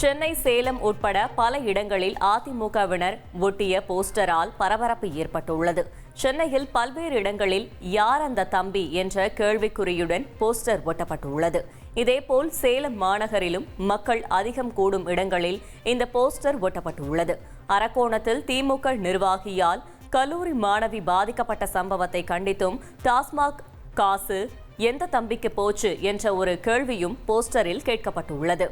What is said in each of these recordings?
சென்னை சேலம் உட்பட பல இடங்களில் அதிமுகவினர் ஒட்டிய போஸ்டரால் பரபரப்பு ஏற்பட்டுள்ளது. சென்னையில் பல்வேறு இடங்களில் யார் அந்த தம்பி என்ற கேள்விக்குறியுடன் போஸ்டர் ஒட்டப்பட்டுள்ளது. இதேபோல் சேலம் மாநகரிலும் மக்கள் அதிகம் கூடும் இடங்களில் இந்த போஸ்டர் ஒட்டப்பட்டுள்ளது. அரக்கோணத்தில் திமுக நிர்வாகியால் கல்லூரி மாணவி பாதிக்கப்பட்ட சம்பவத்தை கண்டித்தும் டாஸ்மாக் காசு எந்த தம்பிக்கு போச்சு என்ற ஒரு கேள்வியும் போஸ்டரில் கேட்கப்பட்டுள்ளது.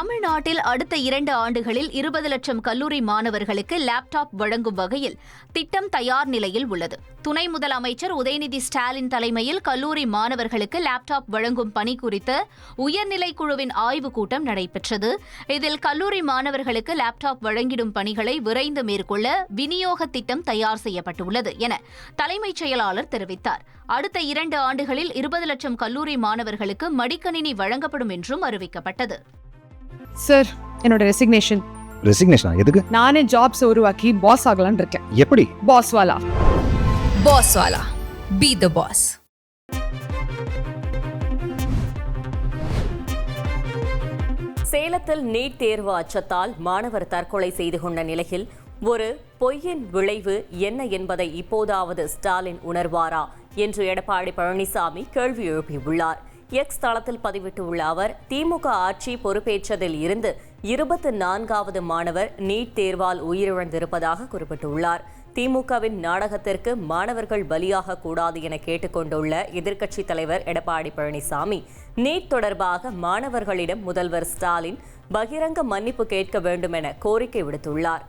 தமிழ்நாட்டில் அடுத்த இரண்டு ஆண்டுகளில் இருபது லட்சம் கல்லூரி மாணவர்களுக்கு லேப்டாப் வழங்கும் வகையில் திட்டம் தயார் நிலையில் உள்ளது. துணை முதலமைச்சர் உதயநிதி ஸ்டாலின் தலைமையில் கல்லூரி மாணவர்களுக்கு லேப்டாப் வழங்கும் பணி குறித்த உயர்நிலை குழுவின் ஆய்வுக் கூட்டம் நடைபெற்றது. இதில் கல்லூரி மாணவர்களுக்கு லேப்டாப் வழங்கிடும் பணிகளை விரைந்து மேற்கொள்ள விநியோக திட்டம் தயார் செய்யப்பட்டுள்ளது என தலைமைச் செயலாளர் தெரிவித்தார். அடுத்த இரண்டு ஆண்டுகளில் இருபது லட்சம் கல்லூரி மாணவர்களுக்கு மடிக்கணினி வழங்கப்படும் என்றும் அறிவிக்கப்பட்டது. சார் என்னோட ரெசிக்னேஷன் ரெசிக்னேஷனா எதுக்கு? நானே ஜாப்ஸ் உருவாக்கி பாஸ் ஆகலாம்னு இருக்கேன். எப்படி? Boss Wala Boss Wala. Be the boss. சேலத்தில் நீட் தேர்வு அச்சத்தால் மாணவர் தற்கொலை செய்து கொண்ட நிலையில் ஒரு பொய்யின் விளைவு என்ன என்பதை இப்போதாவது ஸ்டாலின் உணர்வாரா? என்று எடப்பாடி பழனிசாமி கேள்வி எழுப்பியுள்ளார். எக்ஸ் தளத்தில் பதிவிட்டுள்ள அவர் திமுக ஆட்சி பொறுப்பேற்றதில் இருந்து இருபத்து நான்காவது மாணவர் நீட் தேர்வால் உயிரிழந்திருப்பதாக குறிப்பிட்டுள்ளார். திமுகவின் நாடகத்திற்கு மாணவர்கள் பலியாக கூடாது என கேட்டுக்கொண்டுள்ள எதிர்க்கட்சித் தலைவர் எடப்பாடி பழனிசாமி நீட் தொடர்பாக மாணவர்களிடம் முதல்வர் ஸ்டாலின் பகிரங்க மன்னிப்பு கேட்க வேண்டும் என கோரிக்கை விடுத்துள்ளார்.